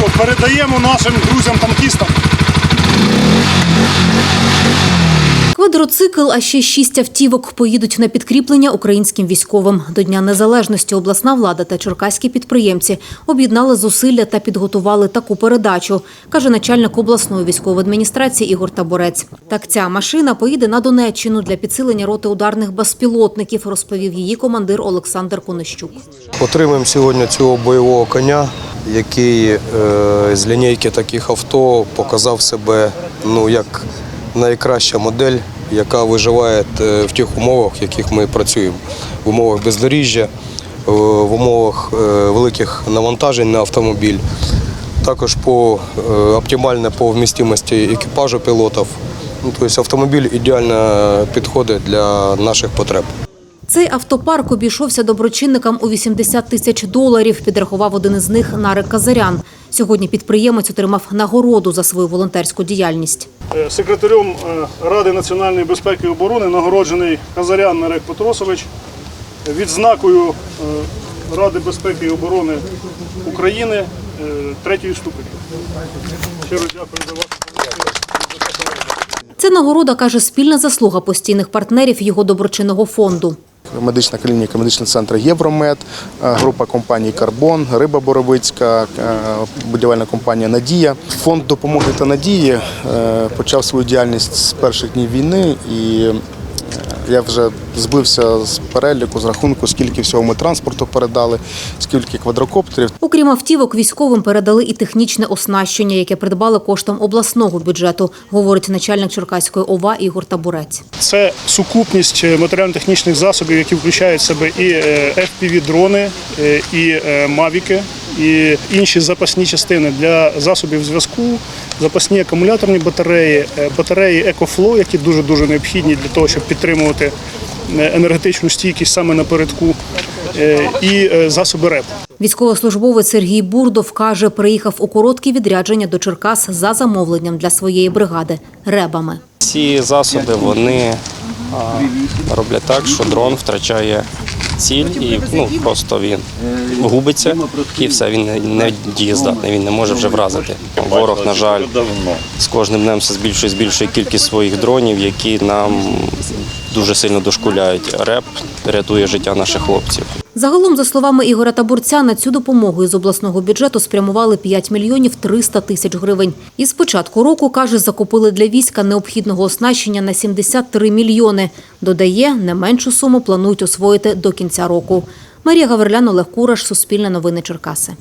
що, передаємо нашим друзям-танкістам. Квадроцикл, а ще шість автівок поїдуть на підкріплення українським військовим. До Дня Незалежності обласна влада та черкаські підприємці об'єднали зусилля та підготували таку передачу, каже начальник обласної військової адміністрації Ігор Таборець. Так ця машина поїде на Донеччину для підсилення роти ударних безпілотників, розповів її командир Олександр Конищук. Отримаємо сьогодні цього бойового коня, який е, з лінійки таких авто показав себе ну, як найкраща модель, яка виживає е, в тих умовах, в яких ми працюємо, в умовах бездоріжжя, е, в умовах великих навантажень на автомобіль. Також по оптимальне по вмістимості екіпажу пілотів. Ну, тобто автомобіль ідеально підходить для наших потреб. Цей автопарк обійшовся доброчинникам у 80 тисяч доларів, підрахував один із них Нарик Казарян. Сьогодні підприємець отримав нагороду за свою волонтерську діяльність. Е, Секретарем е, Ради національної безпеки і оборони нагороджений Казарян Нарек Петросович відзнакою е, Ради безпеки і оборони України третьої ступені. Щиро дякую за вашу. Це нагорода, каже, спільна заслуга постійних партнерів його доброчинного фонду. Медична клініка, медичний центр Євромед, е, група компаній Карбон, Риба Боровицька, е, будівельна компанія Надія. Фонд допомоги та надії е, почав свою діяльність з перших днів війни і я вже збився з переліку, з рахунку, скільки всього ми транспорту передали, скільки квадрокоптерів. Окрім автівок, військовим передали і технічне оснащення, яке придбали коштом обласного бюджету, говорить начальник Черкаської ОВА Ігор Табурець. Це сукупність е, матеріально-технічних засобів, які включають в себе і е, FPV-дрони, е, і мавіки, і інші запасні частини для засобів зв'язку, запасні акумуляторні батареї, е, батареї EcoFlow, які дуже дуже необхідні для того, щоб підтримувати е, енергетичну стійкість саме напередку, е, і засоби РЕП. Військовослужбовець Сергій Бурдов каже, приїхав у короткі відрядження до Черкас за замовленням для своєї бригади ребами. Ці засоби вони роблять так, що дрон втрачає ціль і ну, просто він губиться і все, він не- дієздатний, він не може вже вразити. Ворог, на жаль, з кожним днем все збільшує, збільшує кількість своїх дронів, які нам дуже сильно дошкуляють. Реп рятує життя наших хлопців. Загалом, за словами Ігоря Табурця, на цю допомогу із обласного бюджету спрямували 5 мільйонів 300 тисяч гривень. І з початку року, каже, закупили для війська необхідного оснащення на 73 мільйони. Додає, не меншу суму планують освоїти до кінця року. Марія Гаврилян, Олег Кураш, Суспільне новини Черкаси.